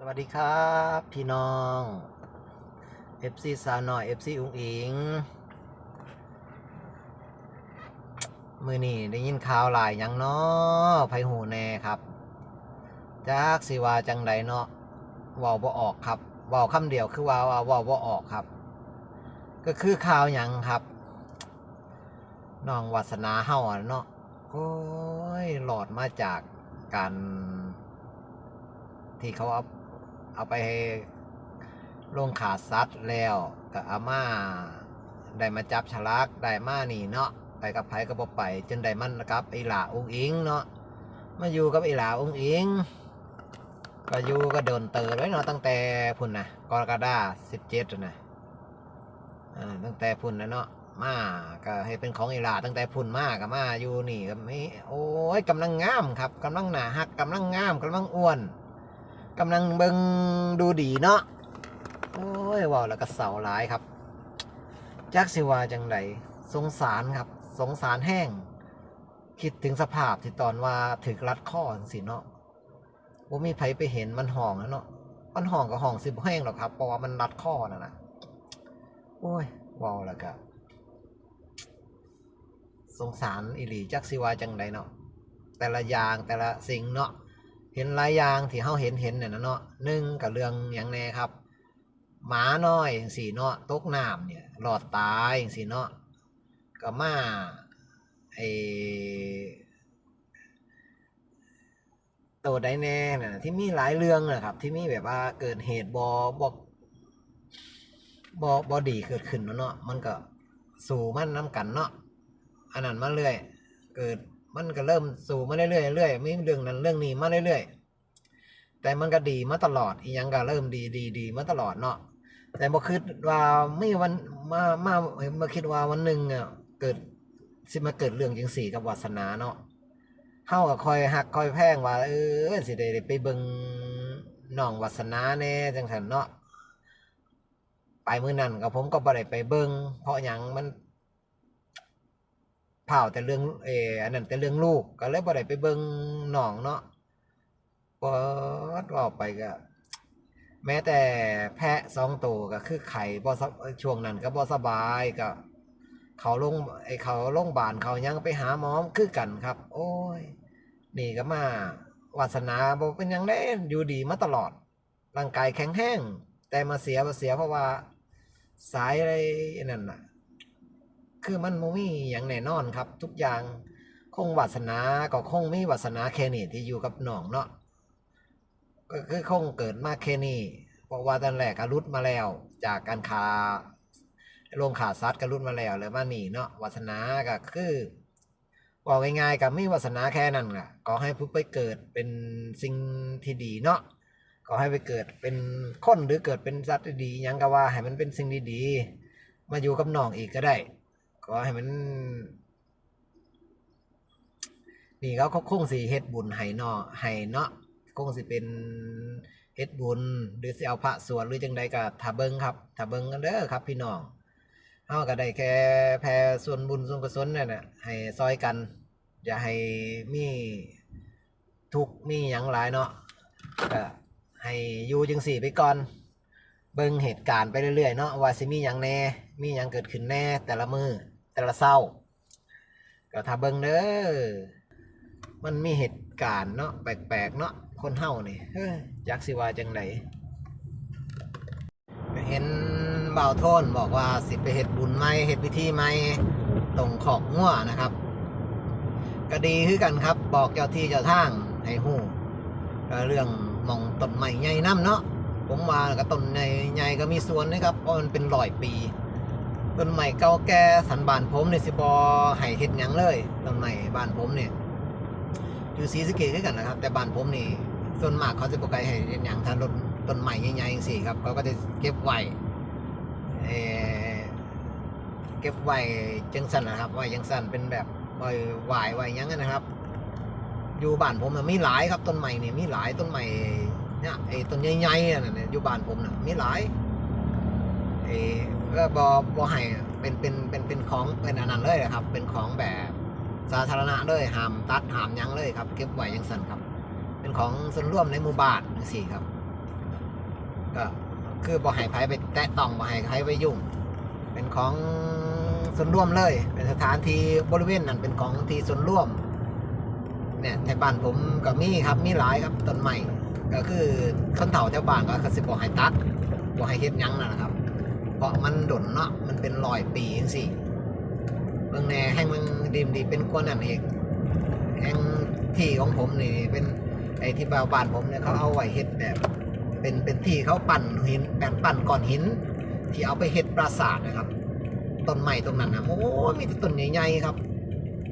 สวัสดีครับพี่น้อง FC สาวหน่อย FC อุ้งอิง มือนี่ได้ยินข่าวหลายยังเนาะไผหูแน่ครับ จากสิวาจังใดเนาะเว้าบ่ออกครับเว้าคำเดียวคือว่าว่าเว้าบ่ออกครับ ก็คือข่าวยังครับน้องวัสนาเฮาเนาะโอ้ยหลอดมาจากการที่เขาเอา เอาไปให้ลงขาซัดแล้วกับอาม่าได้มาจับฉลากได้มานี่เนาะไปกับไผก็บ่ไปจนได้มันกับไอหลาองค์อิงเนาะมาอยู่กับไอหลาองค์อิงก็อยู่ก็โดนเตอไว้เนาะตั้งแต่พุ่นนะกรกฎาสิบเจ็ดนะตั้งแต่พุ่นนะเนาะมาก็ให้เป็นของไอหลาตั้งแต่พุ่นมากับมาอยู่นี่ก็ไม่โอ้ยกำลังงามครับกำลังหนาหักกำลังงามกำลังอ้วน กำลังเบิงดูดีเนาะโอ้ยว่าแล้วก็เสาหลายครับจักสิวาจังไดสงสารครับ สงสารแห้ง คิดถึงสภาพที่ตอนว่าถึกรัดข้อสิเนาะว่ามีไผไปเห็นมันห่องแล้วเนาะมันห่องกับห่องสิบแห้งหรอกครับเพราะว่ามันรัดข้อน่ะนะโอ้ยว่าแล้วก็สงสารอิหลีจักสิวาจังไดเนาะแต่ละอย่างแต่ละสิ่งเนาะ เห็นหลายอย่างที่เฮาเห็นเห็นเนี่ยนะเนาะหนึ่งกับเรื่องอย่างแน่ครับ หมาน้อยอย่างสี่เนาะตกน้ำเนี่ยหลอดตายอย่างสี่เนาะก็มาไอตัวใดแน่น่ะที่มีหลายเรื่องนะครับ ที่มีแบบว่าเกิดเหตุบอบอบอบอดีเกิดขึ้นเนาะมันก็สู่มันน้ำกันเนาะอันนั้นมาเรื่อย เกิด มันก็เริ่มสู่มาเรื่อยๆเรื่อยมีเรื่องนั้นเรื่องนี้มาเรื่อยๆแต่มันก็ดีมาตลอดอีหยังก็เริ่มดีดีดีมาตลอดเนาะแต่บ่คิดว่าไม่วันมามามาคิดว่าวันหนึ่งอะเกิดสิมาเกิดเรื่องจังสี่กับวาสนาเนาะเฮาก็คอยหักคอยแพงว่าเออสิได้ได้ไปเบิ่งน้องวาสนาแน่จังซั่นเนาะไปมื้อนั้นก็ผมก็บ่ได้ไปเบิ่งเพราะหยังมัน เผาแต่เรื่องเอออันนั้นแต่เรื่องลูกก็เลยบ่ได้ไปเบิ่งน้องเนาะปอดว่าไปก็แม้แต่แพะสองตัวก็คือไข่บ่สช่วงนั้นก็บ่สบายก็เขาลงไอเขาโรงบาลเขายังไปหาหมอคือกันครับ โอ้ย นี่ก็มาวาสนาบ่เป็นยังได้อยู่ดีมาตลอด ร่างกายแข็งแรงแต่มาเสียมาเสียเพราะว่า สายอะไรนั่นน่ะ คือมันบ่มีอย่างแน่นอนครับ ทุกอย่างคงวาสนาก็คงมีวาสนาแค่นี้ที่อยู่กับน้องเนาะก็คือคงเกิดมาแค่นี้เพราะว่าตอนแรกก็รุดมาแล้ว จากการขาลงขาซัดก็รุดมาแล้วเลยมานี่เนาะวาสนาก็คือบอกง่ายๆกับมีวาสนาแค่นั้นแหละก็ให้ผู้ไปเกิดเป็นสิ่งที่ดีเนาะก็ให้ไปเกิดเป็นคนหรือเกิดเป็นสัตว์ที่ดียังก็ว่าให้มันเป็นสิ่งดีๆมาอยู่กับน้องอีกก็ได้ ก็ให้มัน นี่เขาเขาคงสิเฮ็ดบุญให้เนาะให้เนาะคงสิเป็นเฮ็ดบุญ หรือสิเอาพระสวดหรือจังใดก็ถ้าเบิ่งครับถ้าเบิ่งกันเด้อครับ พี่น้องเฮาก็ได้แค่แผ่ส่วนบุญส่วนกุศลนั่นน่ะให้ซอยกัน อย่าให้มีทุกข์มีหยังหลายเนาะก็ให้อยู่จังสี่ไปก่อน เบิ่งเหตุการณ์ไปเรื่อยๆเนาะว่าสิมีหยังแน่ มีหยังเกิดขึ้นแน่แต่ละมือ แต่ละเศร้า ก็ถ้าเบิงเด้อมันมีเหตุการณ์เนาะแปลกๆเนาะคนเฮานี่เฮ้ยจักสิว่าจังไดเห็นเบาโทนบอกว่าสิไปเฮ็ดบุญใหมเฮ็ดพิธีใหม่ตรงขอกงัวนะครับ ก็ดีคือกันครับ บอกเจ้าที่เจ้าทางให้ฮู้ก็เรื่องมองต้นไม้ใหญ่น้ำเนาะผมว่าก็ต้นใหญ่ใหญ่ก็มีส่วนนะครับเพราะมันเป็นร้อยปี ต้นใหม่เก่าแก่สันบานผมเนี่ยสิบอให้เห็ดหยังเลยต้นใหม่บ้านผมเนี่ยอยู่ศรีสะเกษคือกันนะครับ แต่บ้านผมนี่ส่วนมากเขาจะบอกให้เห็ดหยังถ้ารถต้นใหม่ใหญ่ๆอย่างสี่ครับเขาก็จะเก็บไว้เอ่อเก็บไว้จังสันนะครับไว้จังสันเป็นแบบไว้ไหวไว้หยังนั้นะครับ อยู่บ้านผมน่ะมีหลายครับต้นใหม่เนี่ยมีหลายต้นใหม่เนี่ยไอ้ต้นใหญ่ๆน่ะเนี่ยอยู่บ้านผมน่ะมีหลาย ไอ้ก็บอบอให้เป็นเป็นเป็นเป็นของเป็นอันนั้นเลยครับ เป็นของแบบสาธารณะเลยหามตัดหามยังเลยครับเก็บไว้ยังสั่นครับ เป็นของส่วนร่วมในหมู่บ้านจังซี่ครับ ก็คือบ่ให้ไผไปแตะต้องบ่ให้ใครไปยุ่ง เป็นของส่วนร่วมเลย เป็นสถานที่บริเวณนั้นเป็นของที่ส่วนร่วม เนี่ยในบ้านผมก็มีครับมีหลายครับต้นไม้ก็คือคนเฒ่าแถวบ้านก็คือสิบ่ให้ตัดบ่ให้เฮ็ดยังนั่นแหละครับ เพราะมันดนเนาะมันเป็นรอยปีจังซี่เบิ่งแน่แห่งมันดีมดีเป็นกว่านั้นเองแห่งที่ของผมนี่เป็นไอ้ที่บานบ้านผมเนี่ยเขาเอาไว้เฮ็ดแบบเป็นเป็นที่เขาปั่นหินแบบปั่นก้อนหิน ที่เอาไปเฮ็ดปราสาทนะครับต้นไม้ตรงนั้นนะโอ้มีแต่ต้นใหญ่ๆครับ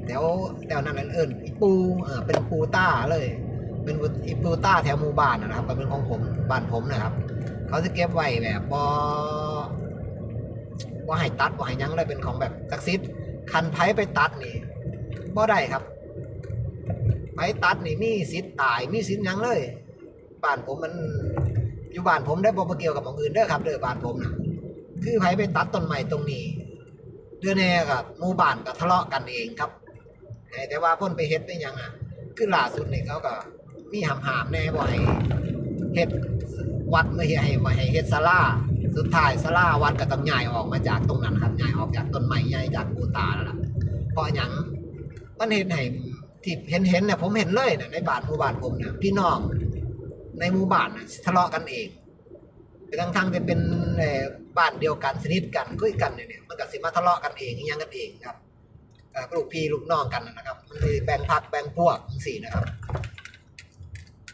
แถวแถวนั้นเอิญอีปูเออเป็นปูต้าเลย เป็นอีปูต้าแถวหมู่บ้านนะครับเป็นของผมบ้านผมนะครับ เขาจะเก็บไว้แบบบอ ว่าให้ตัดว่าให้ยังเลยเป็นของแบบศักดิ์สิทธิ์คันไผไปตัดนี่บ่ได้ครับไผตัดนี่มีสิทธิ์ตายมีสิทธิ์ยังเลยบ้านผมมันอยู่บ้านผมได้บ่มาเกี่ยวกับของอื่นเด้อครับเด้อบ้านผมนะคือไผไปตัดต้นไม้ตรงนี้เดือนแน่กับหมู่บ้านก็ทะเลาะกันเองครับแต่ว่าพ่นไปเฮ็ดได้ยังอะคือล่าสุดนี่เขาก็มีหามหามแน่บ่ให้เฮ็ดวัดไม่ให้มาให้เฮ็ดศาลา สุดท้ายศาลาวัดก็ต้องย้ายออกมาจากตรงนั้นครับย้ายออกจากต้นไม้ใหญ่จากปูตาแล้วล่ะเพราะหยังมันเห็นให้ที่เห็นเห็นเนี่ยผมเห็นเลยเนี่ยในบ้านหมู่บ้านผมเนี่ยพี่น้องในหมู่บ้านน่ะทะเลาะกันเองทั้งทางเป็นเอ่อบ้านเดียวกันสนิทกันคุยกันเนี่ยมันก็สิมาทะเลาะกันเองยังกันเองครับลูกพี่ลูกน้องกันนะครับ มันสิแบ่งพักแบ่งพวกจังซี่นะครับ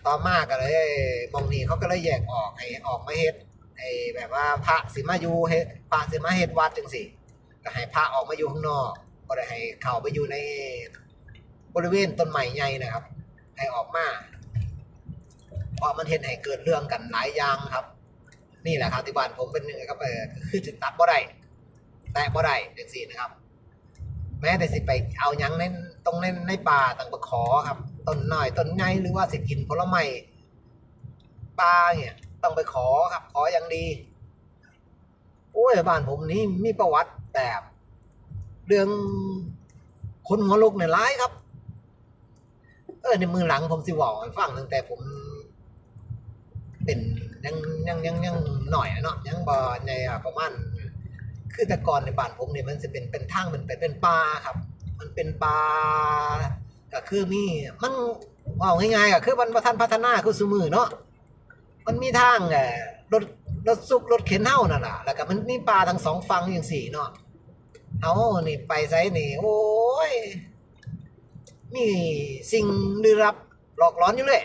ต่อมาก็เลยมองนี้เขาก็เลยแยกออกให้ออกมาเฮ็ด ไอ้แบบว่าพระสิมาอยู่เฮ็ดพระสิมาเฮ็ดวัดจังซี่ก็ให้พระออกมาอยู่ข้างนอกก็ได้ให้เข้าไปอยู่ในบริเวณต้นไม้ใหญ่นะครับ ให้ออกมาเพราะมันเห็นให้เกิดเรื่องกันหลายอย่างครับ นี่แหละครับที่บ้านผมเป็นหนึ่งครับเออคือถึงตัดบ่ได้แตะบ่ได้จังซี่นะครับ แม้แต่สิไปเอายังในตรงในในป่าต่างประขอครับต้นหน้อยต้นใหญ่หรือว่าสิกินผลไม้ป่าเนี่ย ต้องไปขอครับ ขออย่างดี โอ้ยบ้านผมนี่มีประวัติแบบเรื่องคนหัวลุกเนี่ยร้ายครับ เออในมือหลังผมสิบอกฟังตั้งแต่ผม เป็นยังยังยังยังหน่อยนะเนาะยังบ่ในอะประมาณคือแต่ก่อนในบ้านผมเนี่ยมันจะเป็นเป็นทางเป็นเป็นเป็นป่าครับ มันเป็นป่าก็คือมีมันเอาง่ายๆก็คือมันบ่ทันพัฒนาคือซุมือเนาะ มันมีทางเอ่อรถรถซุกรถเข็นเฮานั่นแหละแล้วก็มันมีป่าทั้งสองฝั่งจังซี่เนาะเฮานี่ไปไสนี่ โอ้ย มีสิ่งลึกลับหลอกหลอนอยู่เลย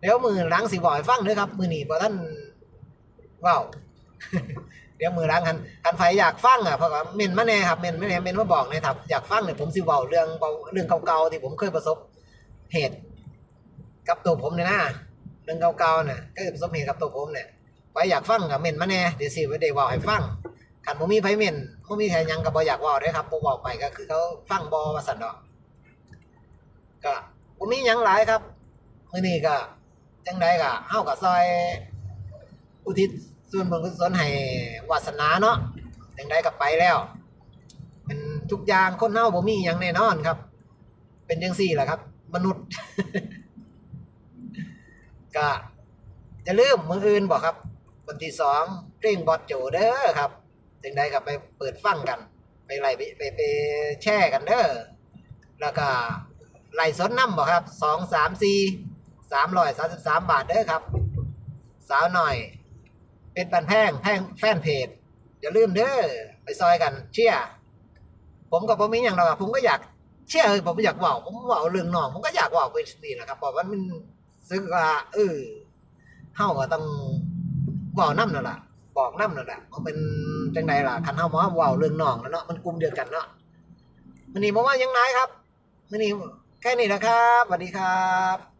เดี๋ยวมือล้างสิบอกให้ฟังเด้อครับมือหนี่พอท่านว้าวเดี๋ยวมือล้างกันกันไฟอยากฟังอะเพราะว่าเมนมาแน่ครับเมนมาแน่เมนมาบอกนะครับอยากฟังเนี่ยผมสิเว้าเรื่องเบาเรื่องเก่าๆที่ผมเคยประสบเหตุ กับตัวผมเนี่ยนะ เรื่องเก่าๆเนี่ยก็ประสบเหตุกับตัวผมเนี่ยไฟอยากฟังกับเมนมาแน่เดี๋ยวสิไว้ได้เว้าให้ฟังคันบ่มีไผเมนบ่มีใครยังก็บ่อยากว้าเด้อครับบ่เว้าไปก็คือเขาฟังบ่ว่าซั่นดอกก็บ่มียังหลายครับมื้อนี้ก็จังไดก็เฮาก็ซอยอุทิศส่วนบุญกุศลให้วาสนาเนาะจังไดก็ไปแล้วเป็นทุกอย่างคนเฮาบ่มีหยังแน่นอนครับ เป็นจังซี่แหละครับ มนุษย์ ก็จะลืมมืออื่นบอกครับวันที่สองเพลงบอดโจเด้อครับจังไดก็ไปเปิดฟังกัน ไปไล่ไปไปไปแช่กันเด้อแล้วก็ไล่สดน้ำบ่ครับสองสามสี่สามร้อยสามสิบสามบาทเด้อครับ สาวหน่อย เป็นปันแพงแพงแฟนเพจอย่าลืมเด้อไปซอยกัน เชียผมกับผมมีอย่างเราอะผมก็อยากเชียร์ผมอยากเว่าผมเว่าเรื่องน้องผมก็อยากเว่าไปนี่แหละครับเพราะว่ามัน ซึกว่า เออเฮาก็ต้องเว่าน้ำนั่นแหละบอกน้ำนั่นแหละมันเป็นจังไดล่ะคันเฮามาเว่าเรื่องน้องแล้วเนาะมันกลุ่มเดียวกันเนาะมันนี่ผมว่ายังไงครับมันนี่แค่นี้นะครับสวัสดีครับ